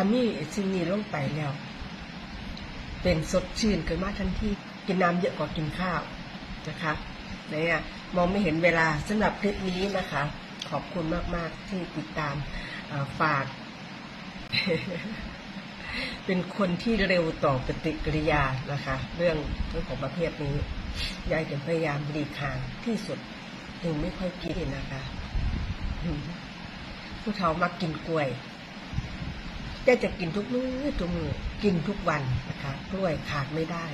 ถ้ามีสิ่งนี้ลงไปแล้ว เป็นสดชื่นขึ้นมาทันทีกินน้ำเยอะกว่ากินข้าวนะคะเนี่ยมองไม่เห็นเวลาสำหรับคลิปนี้นะคะ ขอบคุณมากๆที่ติดตามฝาก เป็นคนที่เร็วต่อปฏิกิริยานะคะ เรื่องเรื่องของประเภทนี้ยายจะพยายามหลีกห่างที่สุดถึงไม่ค่อยกินนะคะผู้เฒ่ามักกินกล้วย ยายจะกินทุกมื้อทุกมื้อกินทุกวันนะคะกล้วยขาดไม่ได้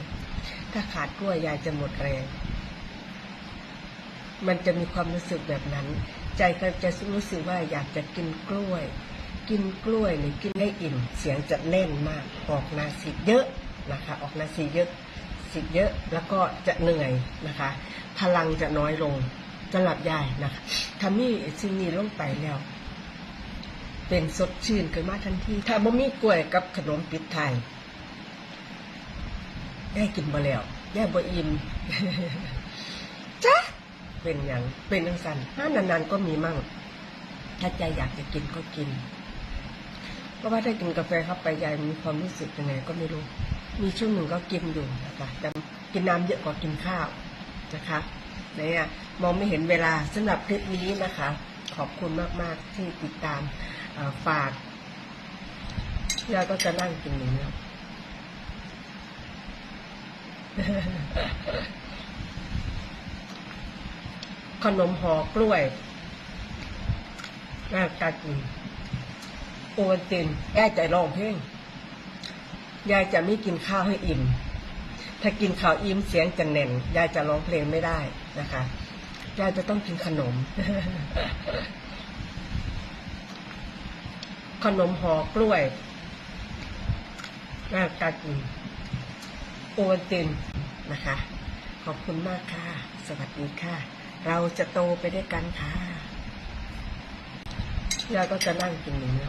ถ้าขาดกล้วยยายจะหมดแรงมันจะมีความรู้สึกแบบนั้น ใจก็จะรู้สึกว่าอยากจะกินกล้วย กินกล้วยหรือกินได้อิ่ม เสียงจะแน่นมาก ออกนาสิเยอะนะคะ ออกนาสิเยอะสิเยอะแล้วก็จะเหนื่อยนะคะ พลังจะน้อยลงจะหลับยายนะคะถ้ามีสิ่งนี้ลงไปแล้ว เป็นสดชื่นขึ้นมาทันที ถ้าบ่มีกล้วยกับขนมปิดไทยได้กินมาแล้วย่บ่อิ่มจ้าเป็นอย่างเป็นอังสันถ้านานๆก็มีมั่ง ถ้าใจอยากจะกินก็กิน เพราะว่าถ้ากินกาแฟเข้าไปยายมีความรู้สึกยังไงก็ไม่รู้ มีช่วงหนึ่งก็กินอยู่นะคะแต่กินน้ำเยอะกว่ากินข้าวนะคะเนี่ยมองไม่เห็นเวลาสำหรับคลิปนี้นะคะ ขอบคุณมากๆที่ติดตาม ฝากยายก็จะนั่งกินอย่างนี้ขนมห่อกล้วยน่ากักินโอวัตินแย่ใจร้องเพลงยายจะไม่กินข้าวให้อิ่ม ถ้ากินข้าวอิ่มเสียงจะแน่น ยายจะร้องเพลงไม่ได้นะคะ ยายจะต้องกินขนม ขนมห่อกล้วยน่ากักินโอวัลตินนะคะ ขอบคุณมากค่ะ สวัสดีค่ะ เราจะโตไปด้วยกันค่ะยายก็จะนั่งกินอย่างนี้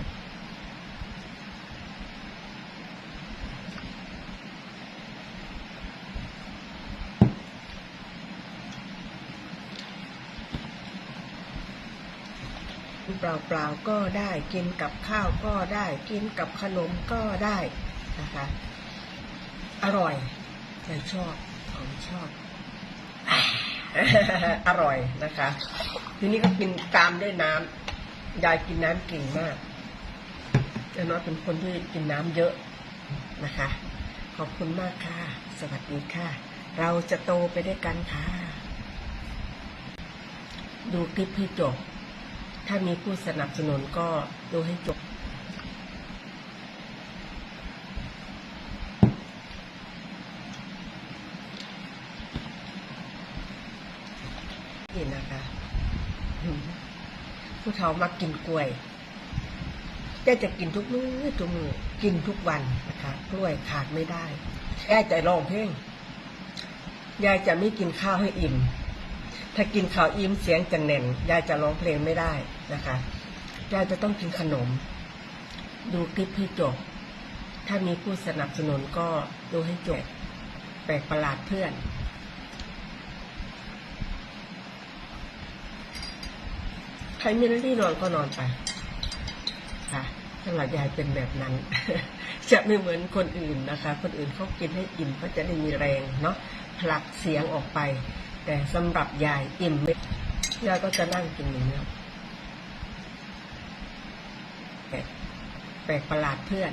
ปล่าๆก็ได้ กินกับข้าวก็ได้ กินกับขนมก็ได้นะคะ อร่อยใจชอบของชอบ อร่อยนะคะ ทีนี้ก็กินตามด้วยน้ำยายกินน้ำเก่งมากยายน้อยเป็นคนที่กินน้ำเยอะนะคะ ขอบคุณมากค่ะ สวัสดีค่ะ เราจะโตไปด้วยกันค่ะ ดูคลิปให้จบ ถ้ามีผู้สนับสนุนก็ดูให้จบ นี่นะคะ ผู้เฒ่ามักกินกล้วยแกจะกินทุกมื้อทุกมื้อกินทุกวันนะคะ กล้วยขาดไม่ได้แย่ใจร้องเพลงยายจะไม่กินข้าวให้อิ่ม ถ้ากินข้าวอิ่มเสียงจะแน่นยายจะร้องเพลงไม่ได้นะคะยายจะต้องกินขนม ดูคลิปให้จบ ถ้ามีผู้สนับสนุนก็ดูให้จบ แปลกประหลาดเพื่อน ใครมีหน้าที่นอนก็นอนไปค่ะสำหรับยายเป็นแบบนั้น จะไม่เหมือนคนอื่นนะคะ คนอื่นเขากินให้อิ่มเขาจะได้มีแรงเนาะผลักเสียงออกไป แต่สำหรับยายอิ่มไม่ยายก็จะนั่งกินอย่างนี้แปลกแปลกประหลาดเพื่อน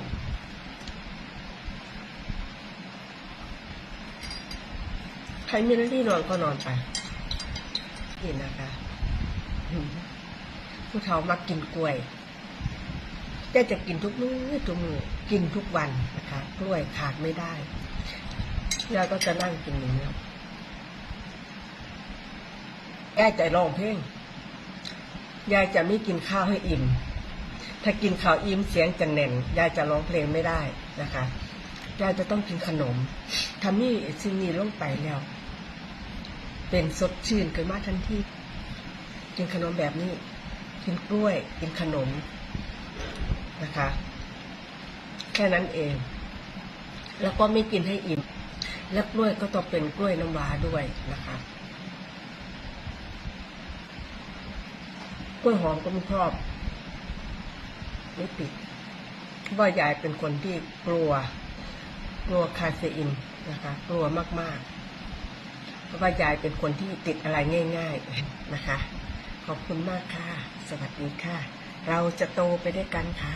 ใครมีหน้าที่นอนก็นอนไปนี่นะคะผู้เฒ่ามักกินกล้วยแกจะกินทุกมื้อทุกมื้อกินทุกวันนะคะ กล้วยขาดไม่ได้ยายก็จะนั่งกินอย่างนี้ ยายใจร้องเพลงยายจะไม่กินข้าวให้อิ่ม ถ้ากินข้าวอิ่มเสียงจะแน่นยายจะร้องเพลงไม่ได้นะคะยายจะต้องกินขนมถ้ามีสิ่งนี้ลงไปแล้ว เป็นสดชื่นขึ้นมากทันทีกินขนมแบบนี้ กินกล้วย กินขนมนะคะ แค่นั้นเอง แล้วก็ไม่กินให้อิ่ม และกล้วยก็ต้องเป็นกล้วยน้ำว้าด้วยนะคะ กล้วยหอมก็ไม่ชอบไม่ติดว่ายายเป็นคนที่กลัว กลัวคาเฟอีนนะคะ กลัวมากๆ เพราะว่ายายเป็นคนที่ติดอะไรง่าย ๆนะคะ ขอบคุณมากค่ะ สวัสดีค่ะ เราจะโตไปด้วยกันค่ะ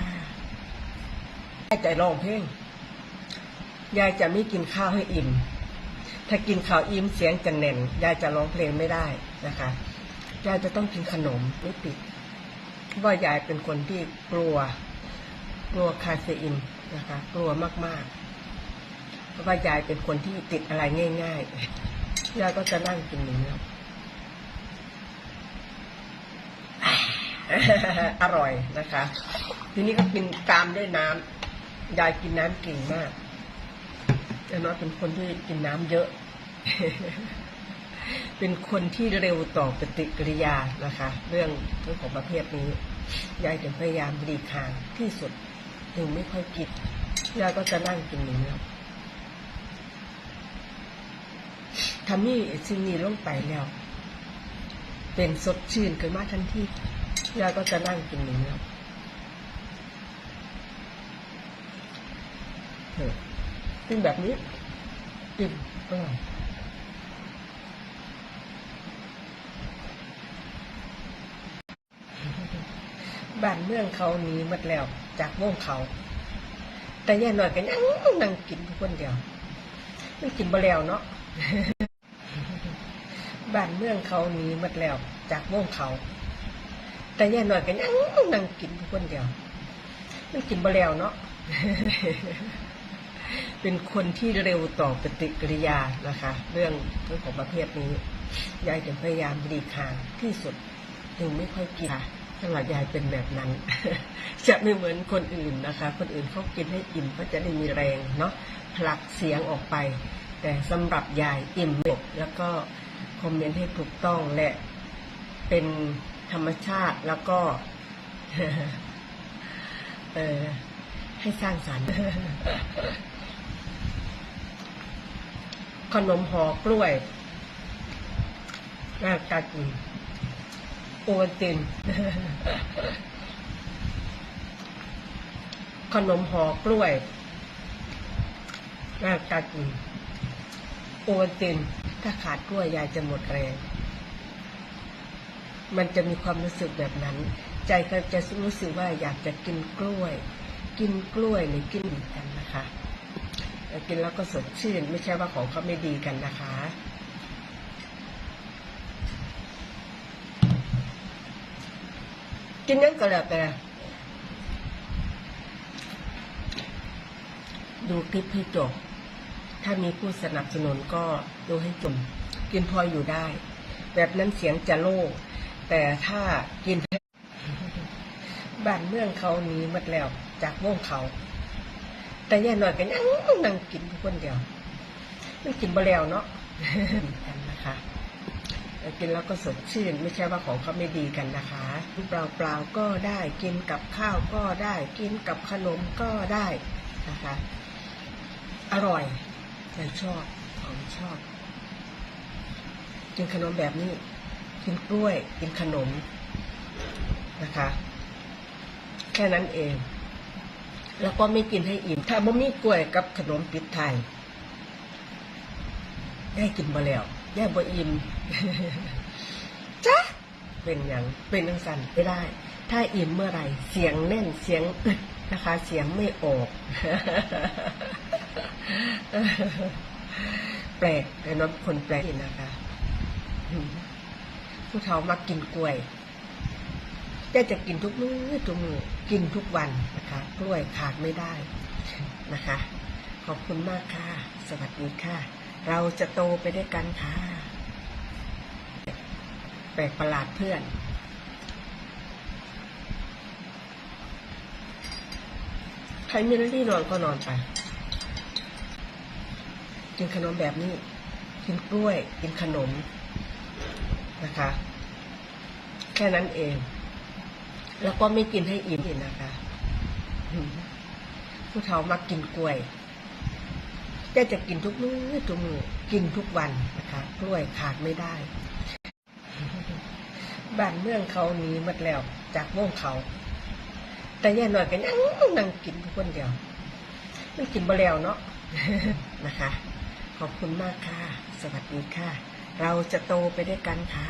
ยายจะร้องเพลงยายจะไม่กินข้าวให้อิ่ม ถ้ากินข้าวอิ่มเสียงจะแน่น ยายจะร้องเพลงไม่ได้นะคะ ยายจะต้องกินขนมไม่ติดเพราะว่ายายเป็นคนที่กลัว กลัวคาเฟอีนนะคะ กลัวมากๆ เพราะว่ายายเป็นคนที่ติดอะไรง่ายๆยายก็จะนั่งกินอย่างนี้อร่อยนะคะ ทีนี้ก็กินตามด้วยน้ำยายกินน้ำเก่งมากยายน้อยเป็นคนที่กินน้ำเยอะ เป็นคนที่เร็วต่อปฏิกิริยานะคะ เรื่องเรื่องของประเภทนี้ยายถึงพยายามหลีกห่างที่สุดถึงไม่ค่อยกินยายก็จะนั่งกินอย่งนี้ทำนี่สิ่งนี้ลงไปแล้ว เป็นสดชื่นขึ้นมาทันทียายก็จะนั่งกินอย่งนี้เออกินแบบนี้กินอร่อย บ้านเมืองเขาหนี้หมดแล้ว จากวงเขา แต่ย่าหน่อยก็ยังนั่งกินทุกคนเดียวไม่กินบ่แล้วเนาะบ้านเมืองเขาหนี้หมดแล้ว จากวงเขา แต่ย่าหน่อยก็ยังนั่งกินทุกคนเดียวไม่กินบ่แล้วเนาะเป็นคนที่เร็วต่อปฏิกิริยานะคะ เรื่องเรื่องของประเภทนี้ ยายถึงพยายามหลีกห่างที่สุดถึงไม่ค่อยกินค่ะ สำหรับยายเป็นแบบนั้น จะไม่เหมือนคนอื่นนะคะ คนอื่นเขากินให้อิ่มเขาจะได้มีแรงเนาะผลักเสียงออกไป แต่สำหรับยายอิ่มหมดแล้วก็คอมเมนต์ให้ถูกต้องและเป็นธรรมชาติแล้วก็เออให้สร้างสรรค์ขนมห่อกล้วยน่ากักิน โอวัลติน ขนมห่อกล้วยน่ากักินโอวัลติน ถ้าขาดกล้วยยายจะหมดแรง มันจะมีความรู้สึกแบบนั้น ใจก็จะรู้สึกว่าอยากจะกินกล้วย กินกล้วยหรือกินเหมือนกันนะคะ กินแล้วก็สดชื่น ไม่ใช่ว่าของเขาไม่ดีกันนะคะ กินนั้นก็แล้วแต่ดูคลิปให้จบ ถ้ามีผู้สนับสนุนก็ดูให้จบกินพออยู่ได้ แบบนั้นเสียงจะโล่แต่ถ้ากินบ้านเมืองเขาหนี้หมดแล้ว จากวงเขา แต่ย่าหน่อยก็ยังนั่งกินคนเดียวไม่กินบ่แล้วเนาะกันนะคะ กินแล้วก็สดชื่น ไม่ใช่ว่าของเขาไม่ดีกันนะคะเปล่าเปล่าก็ได้กินกับข้าวก็ได้ กินกับขนมก็ได้นะคะ อร่อยใจชอบของชอบ กินขนมแบบนี้ กินกล้วย กินขนมนะคะ แค่นั้นเอง แล้วก็ไม่กินให้อิ่ม ถ้าบ่มีกล้วยกับขนมปิดไทยได้กินบ่แล้วได้บ่อิ่ม จ้ะเป็นอย่างเป็นทังสันไม่ได้ ถ้าอิ่มเมื่อไหร่ เสียงแน่นเสียงอึดนะคะ เสียงไม่ออก แปลกแต่น้องคนแปลกนะคะผู้เฒ่ามักกินกล้วยแต่จะกินทุกมื้อทุกมื้อกินทุกวันนะคะ กล้วยขาดไม่ได้นะคะ ขอบคุณมากค่ะ สวัสดีค่ะ เราจะโตไปด้วยกันค่ะ ปลกประหลาดเพื่อน ใครมีหน้าที่นอนก็นอนไป กินขนมแบบนี้ กินกล้วย กินขนมนะคะ แค่นั้นเอง แล้วก็ไม่กินให้อิ่มนะคะผู้เฒ่ามักกินกล้วยแต่จะกินทุกมื้อทุกมื้อกินทุกวันนะคะ กล้วยขาดไม่ได้ บ้านเมืองเขาหนี้หมดแล้ว จากวงเขา แต่ย่าหน่อยก็ยังนั่งกินทุกคนเดียว มันกินบ่แล้วเนาะนะคะ ขอบคุณมากค่ะ สวัสดีค่ะ เราจะโตไปด้วยกันค่ะ